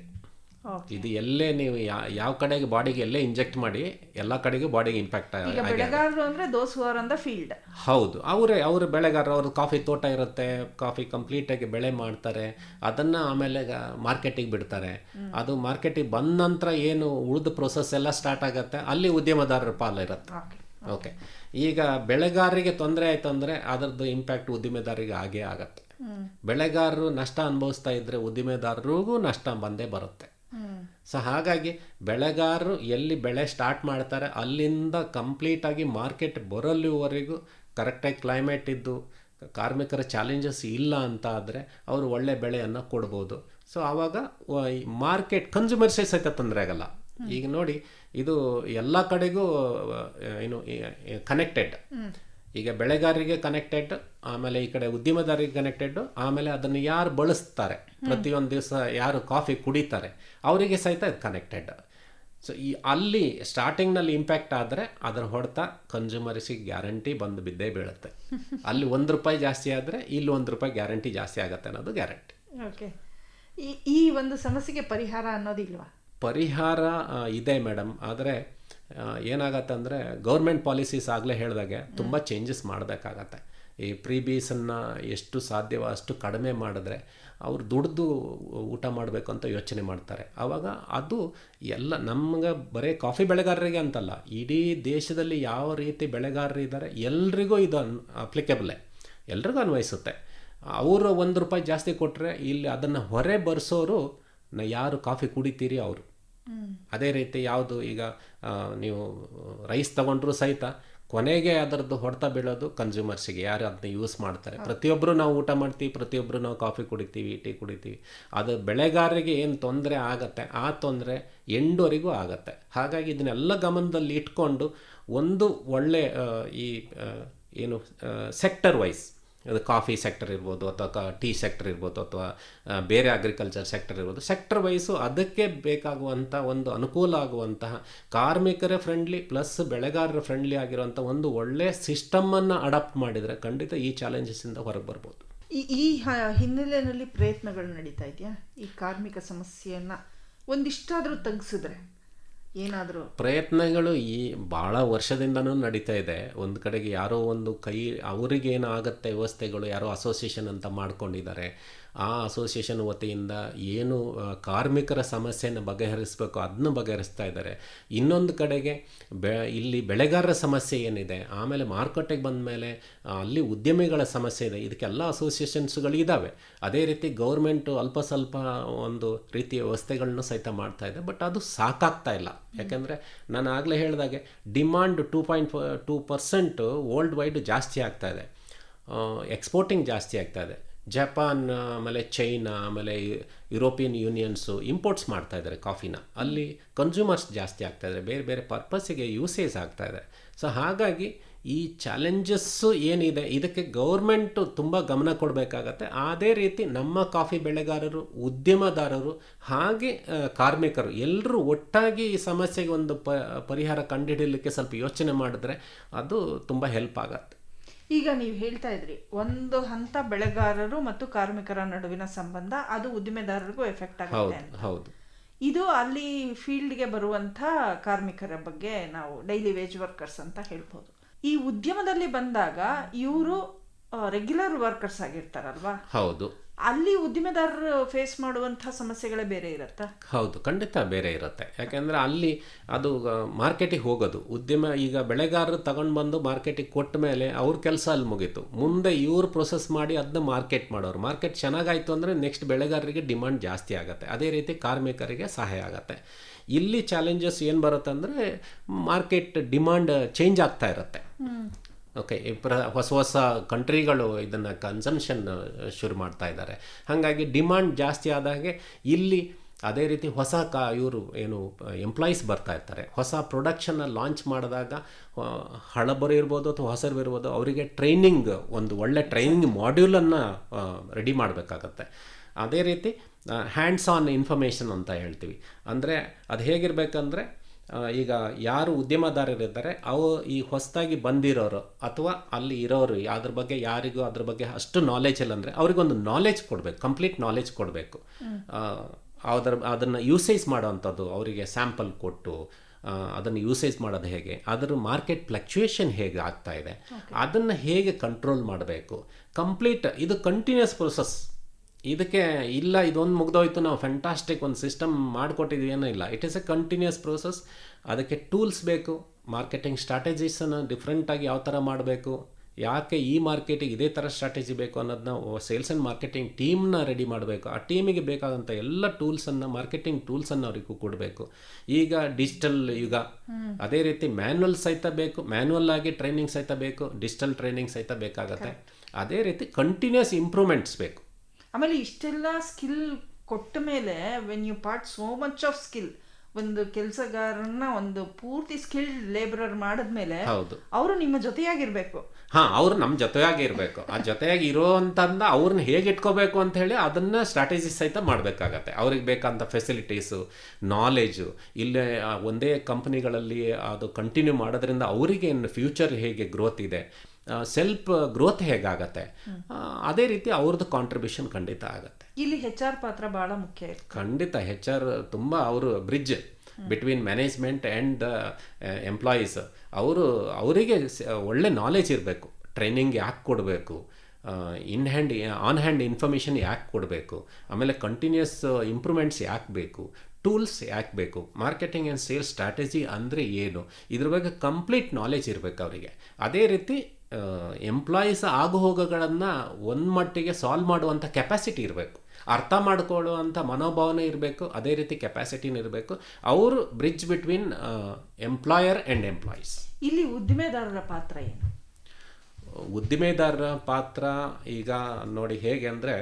ಇದು ಎಲ್ಲೇ ನೀವು ಯಾವ ಕಡೆಗೆ ಬಾಡಿಗೆ ಎಲ್ಲೇ ಇಂಜೆಕ್ಟ್ ಮಾಡಿ ಎಲ್ಲ ಕಡೆಗೂ ಬಾಡಿಗೆ ಇಂಪ್ಯಾಕ್ಟ್ ಬೆಳೆಗಾರರು ಅಂದ್ರೆ those are on the field ಹೌದು. ಅವರೇ ಅವರು ಬೆಳೆಗಾರರು ಅವ್ರ ಕಾಫಿ ತೋಟ ಇರುತ್ತೆ ಕಾಫಿ ಕಂಪ್ಲೀಟ್ ಆಗಿ ಬೆಳೆ ಮಾಡ್ತಾರೆ ಅದನ್ನ ಆಮೇಲೆ ಮಾರ್ಕೆಟಿಗೆ ಬಿಡ್ತಾರೆ. ಅದು ಮಾರ್ಕೆಟಿಗೆ ಬಂದ ನಂತರ ಏನು ಉಳಿದ ಪ್ರೊಸೆಸ್ ಎಲ್ಲ ಸ್ಟಾರ್ಟ್ ಆಗುತ್ತೆ ಅಲ್ಲಿ ಉದ್ಯಮದಾರರ ಪಾಲ್ ಇರುತ್ತೆ. ಓಕೆ ಓಕೆ ಈಗ ಬೆಳೆಗಾರರಿಗೆ ತೊಂದರೆ ಆಯ್ತು ಅಂದ್ರೆ ಅದರದ್ದು ಇಂಪ್ಯಾಕ್ಟ್ ಉದ್ದಿಮೆದಾರರಿಗೆ ಆಗೇ ಆಗತ್ತೆ. ಬೆಳೆಗಾರರು ನಷ್ಟ ಅನುಭವಿಸ್ತಾ ಇದ್ರೆ ಉದ್ದಿಮೆದಾರರಿಗೂ ನಷ್ಟ ಬಂದೇ ಬರುತ್ತೆ. ಸೊ ಹಾಗಾಗಿ ಬೆಳೆಗಾರರು ಎಲ್ಲಿ ಬೆಳೆ ಸ್ಟಾರ್ಟ್ ಮಾಡ್ತಾರೆ ಅಲ್ಲಿಂದ ಕಂಪ್ಲೀಟಾಗಿ ಮಾರ್ಕೆಟ್ ಬರೋಲ್ಲಿವರೆಗೂ ಕರೆಕ್ಟಾಗಿ ಕ್ಲೈಮೇಟ್ ಇದ್ದು ಕಾರ್ಮಿಕರ ಚಾಲೆಂಜಸ್ ಇಲ್ಲ ಅಂತ ಆದರೆ ಅವರು ಒಳ್ಳೆ ಬೆಳೆಯನ್ನು ಕೊಡ್ಬೋದು. ಸೊ ಆವಾಗ ಮಾರ್ಕೆಟ್ ಕನ್ಸ್ಯೂಮರ್ಸೇ ಸಹಿತ ತೊಂದರೆ ಆಗಲ್ಲ. ಈಗ ನೋಡಿ ಇದು ಎಲ್ಲ ಕಡೆಗೂ ಏನು ಕನೆಕ್ಟೆಡ್ ಈಗ ಬೆಳೆಗಾರರಿಗೆ ಕನೆಕ್ಟೆಡ್ ಆಮೇಲೆ ಈ ಕಡೆ ಉದ್ಯಮದಾರರಿಗೆ ಕನೆಕ್ಟೆಡ್ ಆಮೇಲೆ ಅದನ್ನು ಯಾರು ಬಳಸ್ತಾರೆ? ಪ್ರತಿಯೊಂದು ದಿವಸ ಯಾರು ಕಾಫಿ ಕುಡಿತಾರೆ? ಅವರಿಗೆ ಸಹಿತ ಕನೆಕ್ಟೆಡ್ ಸೊ ಈ ಅಲ್ಲಿ ಸ್ಟಾರ್ಟಿಂಗ್ನಲ್ಲಿ ಇಂಪ್ಯಾಕ್ಟ್ ಆದರೆ ಅದರ ಹೊಡೆತ ಕನ್ಸ್ಯೂಮರ್ಸಿಗೆ ಗ್ಯಾರಂಟಿ ಬಂದು ಬಿದ್ದೇ ಬೀಳುತ್ತೆ. <laughs> ಅಲ್ಲಿ ಒಂದು ರೂಪಾಯಿ ಜಾಸ್ತಿ ಆದರೆ ಇಲ್ಲಿ ಒಂದು ರೂಪಾಯಿ ಗ್ಯಾರಂಟಿ ಜಾಸ್ತಿ ಆಗುತ್ತೆ ಅನ್ನೋದು ಗ್ಯಾರಂಟಿ ಓಕೆ ಈ ಈ ಒಂದು ಸಮಸ್ಯೆಗೆ ಪರಿಹಾರ ಅನ್ನೋದಿಲ್ವಾ ಪರಿಹಾರ ಇದೆ ಮೇಡಮ್. ಆದರೆ ಏನಾಗತ್ತೆ ಅಂದರೆ ಗೌರ್ಮೆಂಟ್ ಪಾಲಿಸೀಸ್ ಆಗಲೇ ಹೇಳಿದಾಗೆ ತುಂಬ ಚೇಂಜಸ್ ಮಾಡಬೇಕಾಗತ್ತೆ. ಈ ಪ್ರೀಬೀಸನ್ನು ಎಷ್ಟು ಸಾಧ್ಯವೋ ಅಷ್ಟು ಕಡಿಮೆ ಮಾಡಿದ್ರೆ ಅವ್ರು ದುಡ್ದು ಊಟ ಮಾಡಬೇಕು ಅಂತ ಯೋಚನೆ ಮಾಡ್ತಾರೆ. ಆವಾಗ ಅದು ಎಲ್ಲ ನಮ್ಗೆ ಬರೀ ಕಾಫಿ ಬೆಳೆಗಾರರಿಗೆ ಅಂತಲ್ಲ, ಇಡೀ ದೇಶದಲ್ಲಿ ಯಾವ ರೀತಿ ಬೆಳೆಗಾರರು ಇದ್ದಾರೆ ಎಲ್ರಿಗೂ ಇದು ಅನ್ ಅಪ್ಲಿಕೇಬಲೇ ಎಲ್ರಿಗೂ ಅನ್ವಯಿಸುತ್ತೆ. ಅವರು ಒಂದು ರೂಪಾಯಿ ಜಾಸ್ತಿ ಕೊಟ್ಟರೆ ಇಲ್ಲಿ ಅದನ್ನು ಹೊರೆ ಬರೆಸೋರು ನ ಯಾರು ಕಾಫಿ ಕುಡಿತೀರಿ ಅವರು? ಅದೇ ರೀತಿ ಯಾವುದು ಈಗ ನೀವು ರೈಸ್ ತಗೊಂಡ್ರು ಸಹಿತ ಕೊನೆಗೆ ಅದರದ್ದು ಹೊಡೆತ ಬೀಳೋದು ಕನ್ಸ್ಯೂಮರ್ಸಿಗೆ ಯಾರು ಅದನ್ನ ಯೂಸ್ ಮಾಡ್ತಾರೆ. ಪ್ರತಿಯೊಬ್ಬರು ನಾವು ಊಟ ಮಾಡ್ತೀವಿ ಪ್ರತಿಯೊಬ್ಬರು ನಾವು ಕಾಫಿ ಕುಡಿತೀವಿ ಟೀ ಕುಡಿತೀವಿ. ಅದು ಬೆಳೆಗಾರರಿಗೆ ಏನು ತೊಂದರೆ ಆಗತ್ತೆ ಆ ತೊಂದರೆ ಎಂಡೋರಿಗೂ ಆಗತ್ತೆ. ಹಾಗಾಗಿ ಇದನ್ನೆಲ್ಲ ಗಮನದಲ್ಲಿ ಇಟ್ಕೊಂಡು ಒಂದು ಒಳ್ಳೆ ಈ ಏನು ಸೆಕ್ಟರ್ ವೈಸ್ ಅದು ಕಾಫಿ ಸೆಕ್ಟರ್ ಇರ್ಬೋದು ಅಥವಾ ಟೀ ಸೆಕ್ಟರ್ ಇರ್ಬೋದು ಅಥವಾ ಬೇರೆ ಅಗ್ರಿಕಲ್ಚರ್ ಸೆಕ್ಟರ್ ಇರ್ಬೋದು. ಸೆಕ್ಟರ್ ವೈಸು ಅದಕ್ಕೆ ಬೇಕಾಗುವಂಥ ಒಂದು ಅನುಕೂಲ ಆಗುವಂತಹ ಕಾರ್ಮಿಕರ ಫ್ರೆಂಡ್ಲಿ ಪ್ಲಸ್ ಬೆಳೆಗಾರರ ಫ್ರೆಂಡ್ಲಿ ಆಗಿರುವಂಥ ಒಂದು ಒಳ್ಳೆ ಸಿಸ್ಟಮನ್ನು ಅಡಾಪ್ಟ್ ಮಾಡಿದರೆ ಖಂಡಿತ ಈ ಚಾಲೆಂಜಸ್ಸಿಂದ ಹೊರಗೆ ಬರ್ಬೋದು. ಈ ಈ ಹಿನ್ನೆಲೆಯಲ್ಲಿ ಪ್ರಯತ್ನಗಳು ನಡೀತಾ ಇದೆಯಾ? ಈ ಕಾರ್ಮಿಕ ಸಮಸ್ಯೆಯನ್ನು ಒಂದಿಷ್ಟಾದರೂ ತಗ್ಸಿದ್ರೆ? ಏನಾದರೂ? ಪ್ರಯತ್ನಗಳು ಈ ಭಾಳ ವರ್ಷದಿಂದನೂ ನಡೀತಾ ಇದೆ. ಒಂದು ಕಡೆಗೆ ಯಾರೋ ಒಂದು ಕೈ ಅವರಿಗೇನು ಆಗತ್ತೆ ವ್ಯವಸ್ಥೆಗಳು, ಯಾರೋ ಅಸೋಸಿಯೇಷನ್ ಅಂತ ಮಾಡ್ಕೊಂಡಿದ್ದಾರೆ. ಆ ಅಸೋಸಿಯೇಷನ್ ವತಿಯಿಂದ ಏನು ಕಾರ್ಮಿಕರ ಸಮಸ್ಯೆನ ಬಗೆಹರಿಸಬೇಕು ಅದನ್ನು ಬಗೆಹರಿಸ್ತಾ ಇದ್ದಾರೆ. ಇನ್ನೊಂದು ಕಡೆಗೆ ಬೆ, ಇಲ್ಲಿ ಬೆಳೆಗಾರರ ಸಮಸ್ಯೆ ಏನಿದೆ, ಆಮೇಲೆ ಮಾರುಕಟ್ಟೆಗೆ ಬಂದ ಮೇಲೆ ಅಲ್ಲಿ ಉದ್ಯಮಿಗಳ ಸಮಸ್ಯೆ ಇದೆ. ಇದಕ್ಕೆಲ್ಲ ಅಸೋಸಿಯೇಷನ್ಸ್ಗಳು ಇದ್ದಾವೆ ಅದೇ ರೀತಿ ಗೌರ್ಮೆಂಟು ಅಲ್ಪ ಸ್ವಲ್ಪ ಒಂದು ರೀತಿಯ ವ್ಯವಸ್ಥೆಗಳನ್ನು ಸಹಿತ ಮಾಡ್ತಾ ಇದೆ, ಬಟ್ ಅದು ಸಾಕಾಗ್ತಾ ಇಲ್ಲ. ಯಾಕೆಂದರೆ ನಾನು ಆಗಲೇ ಹೇಳಿದಾಗೆ demand two point two percent world wide ಜಾಸ್ತಿ ಆಗ್ತಾ ಇದೆ. ಎಕ್ಸ್ಪೋರ್ಟಿಂಗ್ ಜಾಸ್ತಿ ಆಗ್ತಾ ಇದೆ. ಜಪಾನ್ ಆಮೇಲೆ ಚೈನಾ ಆಮೇಲೆ ಯುರೋಪಿಯನ್ ಯೂನಿಯನ್ಸು ಇಂಪೋರ್ಟ್ಸ್ ಮಾಡ್ತಾ ಇದ್ದಾರೆ ಕಾಫಿನ ಅಲ್ಲಿ ಕನ್ಸ್ಯೂಮರ್ಸ್ ಜಾಸ್ತಿ ಆಗ್ತಾ ಇದ್ದಾರೆ. ಬೇರೆ ಬೇರೆ ಪರ್ಪಸ್ಸಿಗೆ ಯೂಸೇಜ್ ಆಗ್ತಾ ಇದೆ ಸೊ ಹಾಗಾಗಿ ಈ ಚಾಲೆಂಜಸ್ಸು ಏನಿದೆ, ಇದಕ್ಕೆ ಗೌರ್ಮೆಂಟು ತುಂಬ ಗಮನ ಕೊಡಬೇಕಾಗತ್ತೆ. ಅದೇ ರೀತಿ ನಮ್ಮ ಕಾಫಿ ಬೆಳೆಗಾರರು, ಉದ್ಯಮದಾರರು, ಹಾಗೆ ಕಾರ್ಮಿಕರು ಎಲ್ಲರೂ ಒಟ್ಟಾಗಿ ಈ ಸಮಸ್ಯೆಗೆ ಒಂದು ಪರಿಹಾರ ಕಂಡುಹಿಡಿಯಲಿಕ್ಕೆ ಸ್ವಲ್ಪ ಯೋಚನೆ ಮಾಡಿದ್ರೆ ಅದು ತುಂಬ ಹೆಲ್ಪ್ ಆಗತ್ತೆ. ಈಗ ನೀವು ಹೇಳ್ತಾ ಇದ್ರಿ ಒಂದು ಹಂತ ಬೆಳೆಗಾರರು ಮತ್ತು ಕಾರ್ಮಿಕರ ನಡುವಿನ ಸಂಬಂಧ ಅದು ಉದ್ದಿಮೆದಾರರಿಗೂ ಎಫೆಕ್ಟ್ ಆಗುತ್ತೆ ಹೌದು ಇದು ಅಲ್ಲಿ ಫೀಲ್ಡ್ಗೆ ಬರುವಂತ ಕಾರ್ಮಿಕರ ಬಗ್ಗೆ ನಾವು ಡೈಲಿ ವೇಜ್ ವರ್ಕರ್ಸ್ ಅಂತ ಹೇಳ್ಬೋದು. ಈ ಉದ್ಯಮದಲ್ಲಿ ಬಂದಾಗ ಇವರು ರೆಗ್ಯುಲರ್ ವರ್ಕರ್ಸ್ ಆಗಿರ್ತಾರಲ್ವಾ? ಹೌದು. ಅಲ್ಲಿ ಉದ್ದಿಮೆದಾರರು ಫೇಸ್ ಮಾಡುವಂಥ ಸಮಸ್ಯೆಗಳೇ ಬೇರೆ ಇರುತ್ತಾ? ಹೌದು ಖಂಡಿತ ಬೇರೆ ಇರುತ್ತೆ. ಯಾಕೆಂದರೆ ಅಲ್ಲಿ ಅದು ಮಾರ್ಕೆಟಿಗೆ ಹೋಗೋದು. ಉದ್ಯಮ ಈಗ ಬೆಳೆಗಾರರು ತಗೊಂಡು ಬಂದು ಮಾರ್ಕೆಟಿಗೆ ಕೊಟ್ಟ ಮೇಲೆ ಅವ್ರ ಕೆಲಸ ಅಲ್ಲಿ ಮುಗೀತು. ಮುಂದೆ ಇವ್ರು ಪ್ರೊಸೆಸ್ ಮಾಡಿ ಅದನ್ನ ಮಾರ್ಕೆಟ್ ಮಾಡೋರು. ಮಾರ್ಕೆಟ್ ಚೆನ್ನಾಗಾಯಿತು ಅಂದರೆ ನೆಕ್ಸ್ಟ್ ಬೆಳೆಗಾರರಿಗೆ ಡಿಮಾಂಡ್ ಜಾಸ್ತಿ ಆಗುತ್ತೆ. ಅದೇ ರೀತಿ ಕಾರ್ಮಿಕರಿಗೆ ಸಹಾಯ ಆಗುತ್ತೆ. ಇಲ್ಲಿ ಚಾಲೆಂಜಸ್ ಏನು ಬರುತ್ತೆ ಅಂದರೆ ಮಾರ್ಕೆಟ್ ಡಿಮಾಂಡ್ ಚೇಂಜ್ ಆಗ್ತಾ ಇರುತ್ತೆ. ಓಕೆ ಪ್ರ, ಹೊಸ ಹೊಸ ಕಂಟ್ರಿಗಳು ಇದನ್ನು ಕನ್ಸಂಪ್ಷನ್ ಶುರು ಮಾಡ್ತಾ ಇದ್ದಾರೆ. ಹಾಗಾಗಿ ಡಿಮಾಂಡ್ ಜಾಸ್ತಿ ಆದಾಗೆ ಇಲ್ಲಿ ಅದೇ ರೀತಿ ಹೊಸ ಕಾ, ಇವರು ಏನು ಎಂಪ್ಲಾಯೀಸ್ ಬರ್ತಾ ಇರ್ತಾರೆ. ಹೊಸ ಪ್ರೊಡಕ್ಷನ್ನ ಲಾಂಚ್ ಮಾಡಿದಾಗ ಹಳಬರು ಇರ್ಬೋದು ಅಥವಾ ಹೊಸರು ಇರ್ಬೋದು, ಅವರಿಗೆ ಟ್ರೈನಿಂಗ್ ಒಂದು ಒಳ್ಳೆ ಟ್ರೈನಿಂಗ್ ಮಾಡ್ಯೂಲನ್ನು ರೆಡಿ ಮಾಡಬೇಕಾಗತ್ತೆ. ಅದೇ ರೀತಿ ಹ್ಯಾಂಡ್ಸ್ ಆನ್ ಇನ್ಫಾರ್ಮೇಷನ್ ಅಂತ ಹೇಳ್ತೀವಿ. ಅಂದರೆ, ಅದು ಹೇಗಿರಬೇಕಂದ್ರೆ ಈಗ ಯಾರು ಉದ್ಯಮದಾರರಿದ್ದಾರೆ ಅವು ಈ ಹೊಸದಾಗಿ ಬಂದಿರೋರು ಅಥವಾ ಅಲ್ಲಿ ಇರೋರು ಅದ್ರ ಬಗ್ಗೆ ಯಾರಿಗೂ ಅದ್ರ ಬಗ್ಗೆ ಅಷ್ಟು ನಾಲೆಜ್ ಇಲ್ಲ ಅಂದರೆ ಅವ್ರಿಗೊಂದು ನಾಲೆಜ್ ಕೊಡಬೇಕು ಕಂಪ್ಲೀಟ್ ನಾಲೆಜ್ ಕೊಡಬೇಕು. ಅದರ ಅದನ್ನು ಯೂಸೇಜ್ ಮಾಡೋವಂಥದ್ದು ಅವರಿಗೆ ಸ್ಯಾಂಪಲ್ ಕೊಟ್ಟು ಅದನ್ನು ಯೂಸೇಜ್ ಮಾಡೋದು ಹೇಗೆ ಅದರ ಮಾರ್ಕೆಟ್ ಫ್ಲಕ್ಚುಯೇಷನ್ ಹೇಗೆ ಆಗ್ತಾ ಇದೆ ಅದನ್ನು ಹೇಗೆ ಕಂಟ್ರೋಲ್ ಮಾಡಬೇಕು ಕಂಪ್ಲೀಟ್ ಇದು ಕಂಟಿನ್ಯೂಸ್ ಪ್ರೊಸೆಸ್ ಇದಕ್ಕೆ ಇಲ್ಲ ಇದೊಂದು ಮುಗ್ದೋಯ್ತು ನಾವು ಫ್ಯಾಂಟಾಸ್ಟಿಕ್ ಒಂದು ಸಿಸ್ಟಮ್ ಮಾಡಿಕೊಟ್ಟಿದ್ವಿ ಏನೋ ಇಲ್ಲ. It is a continuous process ಅದಕ್ಕೆ ಟೂಲ್ಸ್ ಬೇಕು ಮಾರ್ಕೆಟಿಂಗ್ ಸ್ಟ್ರಾಟಜೀಸನ್ನು ಡಿಫ್ರೆಂಟಾಗಿ ಯಾವ ಥರ ಮಾಡಬೇಕು ಯಾಕೆ ಈ ಮಾರ್ಕೆಟಿಗೆ ಇದೇ ಥರ ಸ್ಟ್ರಾಟಜಿ ಬೇಕು ಅನ್ನೋದನ್ನ ಸೇಲ್ಸ್ ಆ್ಯಂಡ್ ಮಾರ್ಕೆಟಿಂಗ್ ಟೀಮ್ನ ರೆಡಿ ಮಾಡಬೇಕು. ಆ ಟೀಮಿಗೆ ಬೇಕಾದಂಥ ಎಲ್ಲ ಟೂಲ್ಸನ್ನು ಮಾರ್ಕೆಟಿಂಗ್ ಟೂಲ್ಸನ್ನು ಅವರಿಗೂ ಕೊಡಬೇಕು. ಈಗ ಡಿಜಿಟಲ್ ಯುಗ. ಅದೇ ರೀತಿ ಮ್ಯಾನ್ಯಲ್ ಸಹಿತ ಬೇಕು ಮ್ಯಾನ್ಯಲ್ ಆಗಿ ಟ್ರೈನಿಂಗ್ ಸಹಿತ ಬೇಕು ಡಿಜಿಟಲ್ ಟ್ರೈನಿಂಗ್ ಸಹಿತ ಬೇಕಾಗತ್ತೆ. ಅದೇ ರೀತಿ ಕಂಟಿನ್ಯೂಸ್ ಇಂಪ್ರೂವ್ಮೆಂಟ್ಸ್ ಬೇಕು. ಆಮೇಲೆ ಇಷ್ಟೆಲ್ಲ ಸ್ಕಿಲ್ ಕೊಟ್ಟ ಮೇಲೆ when you part so much of skill ಒಂದು ಕೆಲಸಗಾರನ ಒಂದು ಪೂರ್ತಿ ಸ್ಕಿಲ್ಡ್ ಲೇಬರರ್ ಮಾಡಿದ್ಮೇಲೆ ಹೌದು. ಅವರು ನಿಮ್ಮ ಜೊತೆಯಾಗಿರ್ಬೇಕು. ಹಾ ಅವ್ರು ನಮ್ಮ ಜೊತೆಯಾಗಿ ಇರಬೇಕು ಆ ಜೊತೆಯಾಗಿ ಇರೋ ಅಂತಂದ ಅವ್ರನ್ನ ಹೇಗೆ ಇಟ್ಕೋಬೇಕು ಅಂತ ಹೇಳಿ ಅದನ್ನ ಸ್ಟ್ರಾಟಜಿ ಸಹಿತ ಮಾಡಬೇಕಾಗತ್ತೆ. ಅವ್ರಿಗೆ ಬೇಕಂತ ಫೆಸಿಲಿಟೀಸು ನಾಲೆಜು ಇಲ್ಲೇ ಒಂದೇ ಕಂಪ್ನಿಗಳಲ್ಲಿ ಅದು ಕಂಟಿನ್ಯೂ ಮಾಡೋದ್ರಿಂದ ಅವರಿಗೆ ಫ್ಯೂಚರ್ ಹೇಗೆ ಗ್ರೋತ್ ಇದೆ. ಸೆಲ್ಫ್ ಗ್ರೋತ್ ಹೇಗಾಗತ್ತೆ? ಅದೇ ರೀತಿ ಅವ್ರದ್ದು ಕಾಂಟ್ರಿಬ್ಯೂಷನ್ ಖಂಡಿತ ಆಗುತ್ತೆ. ಇಲ್ಲಿ ಹೆಚ್ ಆರ್ ಪಾತ್ರ ಬಹಳ ಮುಖ್ಯ ಖಂಡಿತ ಹೆಚ್ ಆರ್ ತುಂಬ ಅವರು bridge between management and employees ಅವರು ಅವರಿಗೆ ಒಳ್ಳೆ ನಾಲೆಜ್ ಇರಬೇಕು. ಟ್ರೈನಿಂಗ್ ಯಾಕೆ ಕೊಡಬೇಕು? In hand on hand information ಯಾಕೆ ಕೊಡಬೇಕು? ಆಮೇಲೆ ಕಂಟಿನ್ಯೂಸ್ ಇಂಪ್ರೂವ್ಮೆಂಟ್ಸ್ ಯಾಕೆ ಬೇಕು? ಟೂಲ್ಸ್ ಯಾಕೆ ಬೇಕು? ಮಾರ್ಕೆಟಿಂಗ್ ಆ್ಯಂಡ್ ಸೇಲ್ಸ್ ಸ್ಟ್ರಾಟಜಿ ಅಂದರೆ ಏನು? ಇದ್ರ ಬಗ್ಗೆ ಕಂಪ್ಲೀಟ್ ನಾಲೆಜ್ ಇರಬೇಕು ಅವರಿಗೆ. ಅದೇ ರೀತಿ ಎಂಪ್ಲಾಯೀಸ್ ಆಗು ಹೋಗೋಗಳನ್ನು ಒಂದು ಮಟ್ಟಿಗೆ ಸಾಲ್ವ್ ಮಾಡುವಂಥ ಕೆಪಾಸಿಟಿ ಇರಬೇಕು. ಅರ್ಥ ಮಾಡ್ಕೊಳ್ಳುವಂಥ ಮನೋಭಾವನೆ ಇರಬೇಕು ಅದೇ ರೀತಿ ಕೆಪ್ಯಾಸಿಟಿನ ಇರಬೇಕು. ಅವರು bridge between employer and employees ಇಲ್ಲಿ ಉದ್ದಿಮೆದಾರರ ಪಾತ್ರ ಏನು? ಉದ್ದಿಮೆದಾರರ ಪಾತ್ರ ಈಗ ನೋಡಿ ಹೇಗೆ ಅಂದರೆ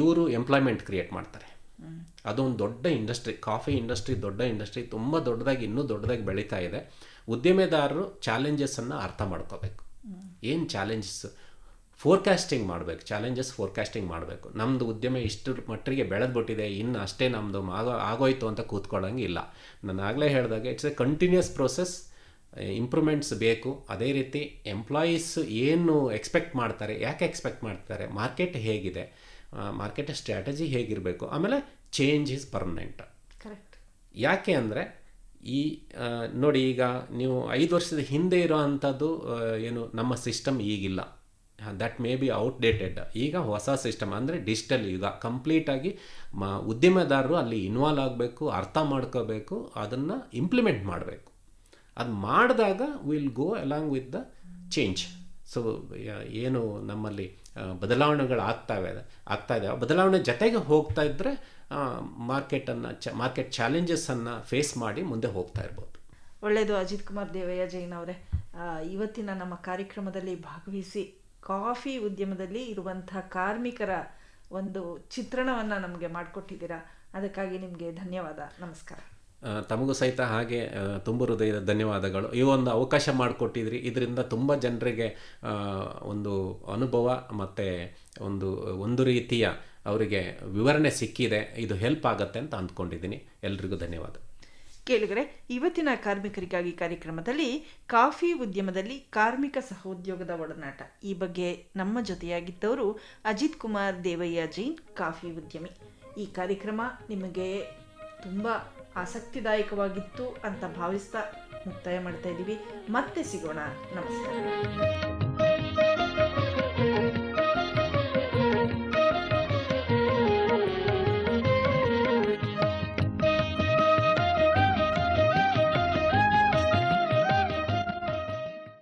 ಇವರು ಎಂಪ್ಲಾಯ್ಮೆಂಟ್ ಕ್ರಿಯೇಟ್ ಮಾಡ್ತಾರೆ. ಅದೊಂದು ದೊಡ್ಡ ಇಂಡಸ್ಟ್ರಿ ಕಾಫಿ ಇಂಡಸ್ಟ್ರಿ ದೊಡ್ಡ ಇಂಡಸ್ಟ್ರಿ ತುಂಬ ದೊಡ್ಡದಾಗಿ ಇನ್ನೂ ದೊಡ್ಡದಾಗಿ ಬೆಳೀತಾ ಇದೆ. ಉದ್ದಿಮೆದಾರರು ಚಾಲೆಂಜಸ್ಸನ್ನು ಅರ್ಥ ಮಾಡ್ಕೋಬೇಕು. ಏನು ಚಾಲೆಂಜಸ್ ಫೋರ್ಕಾಸ್ಟಿಂಗ್ ಮಾಡಬೇಕು ಚಾಲೆಂಜಸ್ ಫೋರ್ಕಾಸ್ಟಿಂಗ್ ಮಾಡಬೇಕು. ನಮ್ಮದು ಉದ್ಯಮ ಇಷ್ಟು ಮಟ್ಟಿಗೆ ಬೆಳೆದ್ಬಿಟ್ಟಿದೆ ಇನ್ನು ಅಷ್ಟೇ ನಮ್ಮದು ಆಗೋ ಆಗೋಯ್ತು ಅಂತ ಕೂತ್ಕೊಳ್ಳೋಂಗೆ ಇಲ್ಲ. ನಾನು ಆಗಲೇ ಹೇಳಿದಾಗ it's a continuous process improvements ಬೇಕು. ಅದೇ ರೀತಿ ಎಂಪ್ಲಾಯೀಸ್ ಏನು ಎಕ್ಸ್ಪೆಕ್ಟ್ ಮಾಡ್ತಾರೆ ಯಾಕೆ ಎಕ್ಸ್ಪೆಕ್ಟ್ ಮಾಡ್ತಾರೆ ಮಾರ್ಕೆಟ್ ಹೇಗಿದೆ ಮಾರ್ಕೆಟ್ ಸ್ಟ್ರಾಟಜಿ ಹೇಗಿರಬೇಕು ಆಮೇಲೆ ಚೇಂಜ್ ಇಸ್ ಪರ್ಮನೆಂಟ್ ಕರೆಕ್ಟ್ ಯಾಕೆ ಅಂದರೆ ಈ ನೋಡಿ ಈಗ ನೀವು ಐದು ವರ್ಷದ ಹಿಂದೆ ಇರೋ ಅಂಥದ್ದು ಏನು ನಮ್ಮ ಸಿಸ್ಟಮ್ ಈಗಿಲ್ಲ. ದಟ್ ಮೇ ಬಿ ಔಟ್ಡೇಟೆಡ್ ಈಗ ಹೊಸ ಸಿಸ್ಟಮ್ ಅಂದರೆ ಡಿಜಿಟಲ್ ಯುಗ. ಕಂಪ್ಲೀಟಾಗಿ ಮ, ಉದ್ಯಮದಾರರು ಅಲ್ಲಿ ಇನ್ವಾಲ್ವ್ ಆಗಬೇಕು, ಅರ್ಥ ಮಾಡ್ಕೋಬೇಕು, ಅದನ್ನು ಇಂಪ್ಲಿಮೆಂಟ್ ಮಾಡಬೇಕು. ಅದು ಮಾಡಿದಾಗ will go along with the change so ಏನು ನಮ್ಮಲ್ಲಿ ಬದಲಾವಣೆಗಳು ಆಗ್ತಾವೆ ಆಗ್ತಾ ಇದೆ. ಆ ಬದಲಾವಣೆ ಜೊತೆಗೆ ಹೋಗ್ತಾ ಇದ್ದರೆ ಮಾರ್ಕೆಟನ್ನು ಚ ಮಾರ್ಕೆಟ್ ಚಾಲೆಂಜಸನ್ನು ಫೇಸ್ ಮಾಡಿ ಮುಂದೆ ಹೋಗ್ತಾ ಇರ್ಬೋದು. ಒಳ್ಳೆಯದು ಅಜಿತ್ ಕುಮಾರ್ ದೇವಯ್ಯ ಜೈನ್ ಅವರೇ. ಇವತ್ತಿನ ನಮ್ಮ ಕಾರ್ಯಕ್ರಮದಲ್ಲಿ ಭಾಗವಹಿಸಿ ಕಾಫಿ ಉದ್ಯಮದಲ್ಲಿ ಇರುವಂಥ ಕಾರ್ಮಿಕರ ಒಂದು ಚಿತ್ರಣವನ್ನು ನಮಗೆ ಮಾಡಿಕೊಟ್ಟಿದ್ದೀರಾ. ಅದಕ್ಕಾಗಿ ನಿಮಗೆ ಧನ್ಯವಾದ. ನಮಸ್ಕಾರ. ತಮಗೂ ಸಹಿತ ಹಾಗೆ ತುಂಬ ಹೃದಯದ ಧನ್ಯವಾದಗಳು. ಈ ಒಂದು ಅವಕಾಶ ಮಾಡಿಕೊಟ್ಟಿದ್ರಿ. ಇದರಿಂದ ತುಂಬ ಜನರಿಗೆ ಒಂದು ಅನುಭವ ಮತ್ತು ಒಂದು ಒಂದು ರೀತಿಯ ಅವರಿಗೆ ವಿವರಣೆ ಸಿಕ್ಕಿದೆ. ಇದು ಹೆಲ್ಪ್ ಆಗುತ್ತೆ ಅಂತ ಅಂದ್ಕೊಂಡಿದ್ದೀನಿ. ಎಲ್ರಿಗೂ ಧನ್ಯವಾದ. ಕೇಳಿದರೆ ಇವತ್ತಿನ ಕಾರ್ಮಿಕರಿಗಾಗಿ ಕಾರ್ಯಕ್ರಮದಲ್ಲಿ ಕಾಫಿ ಉದ್ಯಮದಲ್ಲಿ ಕಾರ್ಮಿಕ ಸಹೋದ್ಯೋಗದ ಒಡನಾಟ. ಈ ಬಗ್ಗೆ ನಮ್ಮ ಜೊತೆಯಾಗಿದ್ದವರು ಅಜಿತ್ ಕುಮಾರ್ ದೇವಯ್ಯ ಜೈನ್, ಕಾಫಿ ಉದ್ಯಮಿ. ಈ ಕಾರ್ಯಕ್ರಮ ನಿಮಗೆ ತುಂಬ ಆಸಕ್ತಿದಾಯಕವಾಗಿತ್ತು ಅಂತ ಭಾವಿಸ್ತಾ ಮುಕ್ತಾಯ ಮಾಡ್ತಾ ಇದ್ದೀವಿ. ಮತ್ತೆ ಸಿಗೋಣ. ನಮಸ್ಕಾರ.